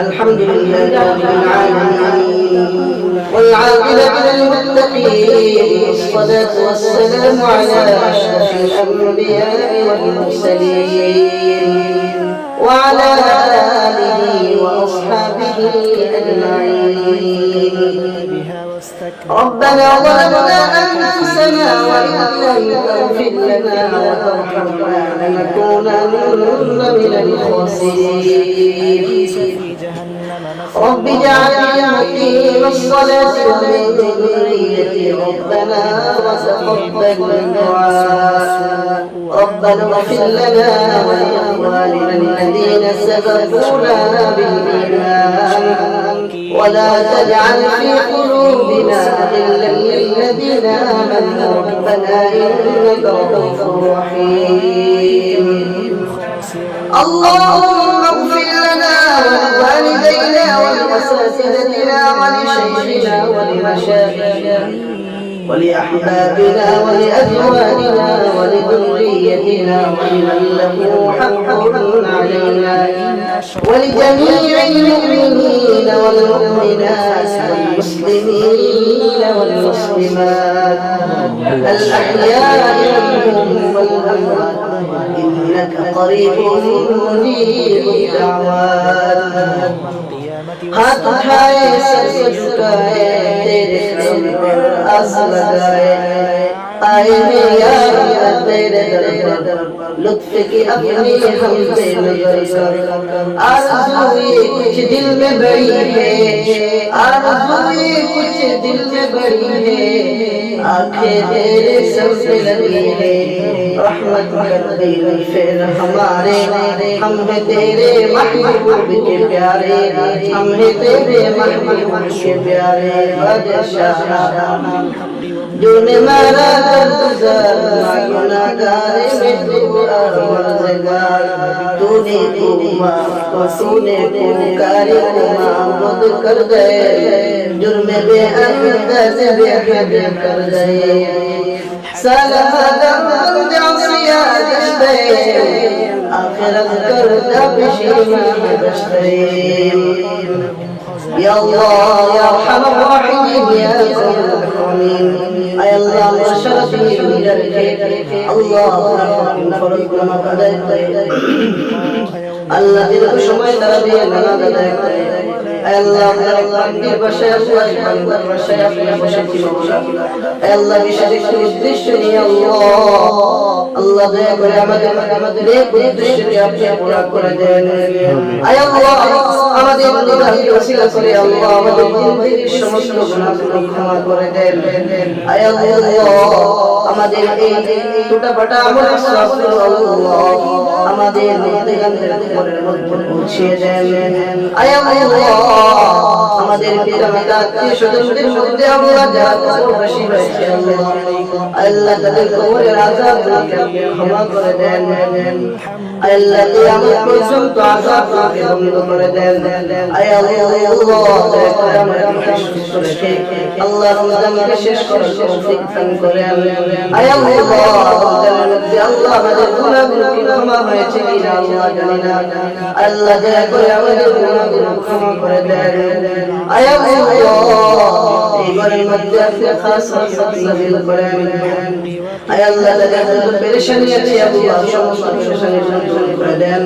الحمد لله رب العالمين والعاقبة للمتقين والصلاة والسلام على أشرف الأنبياء والمرسلين وعلى آله وأصحابه أجمعين ربنا ظلمنا أنفسنا وإن لم تغفر لنا وترحمنا لنكونن من الخاسرين. رب اجعلني مقيم الصلاة ومن ذريتي ربنا وتقبل دعاء. ربنا اغفر لنا ولإخواننا الذين سبقونا بالإيمان. ولا تجعل في قلوبنا غلا للذين آمنوا. ربنا إنك رؤوف رحيم. اللهم اغفر لنا ولوالدينا ولأساتذتنا ولشيخنا ولمشايخنا ولأحبابنا ولأزواجنا ولذريتنا ولمن له حق علينا. ولجميع المؤمنين والمؤمنات والمسلمين والمسلمات الأحياء منهم والأموات إنك قريب مجيب الدعوات हाथ उठाए सर झुकाए तेरे दर पर आस लगाए آئے ہیں یا رب تیرے در پر لطف کی اپنی ہم سے نظر کر۔ آرزوئے کچھ دل میں بڑی ہے۔ آرزوئے کچھ دل میں بڑی ہے۔ آنکھیں سب سے رحمت کر پھر ہمارے، ہم ہیں تیرے محبوب کے پیارے، ہم ہیں تیرے محبوب کے پیارے، بادشاہ جو نے مارا میں مرزگار تو نے کو ماں کو کاری کو کر گئے जुर्म पे अंदाज रे हद कर गए सलाम जासिया दस्ते आखिरत करता पशीमा दस्ते يا الله يا ارحم الراحمين يا الرحيم اي الله شرفي بجدك الله رحم فرج ما قدرت الله إذا شمعت ربي أنا قدرت আল্লাহ আপনি বসেছি মাওলা আয় আল্লাহ সমস্ত করে দেন আয় আমাদের এই ছোটখাটো আমল আল্লাহ আমাদের নির্দেগান্তের উপরের মধ্যে পৌঁছিয়ে দেন আয় আল্লাহ আমাদের পিতা মাতা আত্মীয় স্বজনদের আল্লাহ। করে দেন। ঘরের মধ্যে আপনি খাস নাযিল করেন আয় আল্লাহ যাদের পেরেশানি আছে আল্লাহ সমস্ত পেরেশানি করে দেন।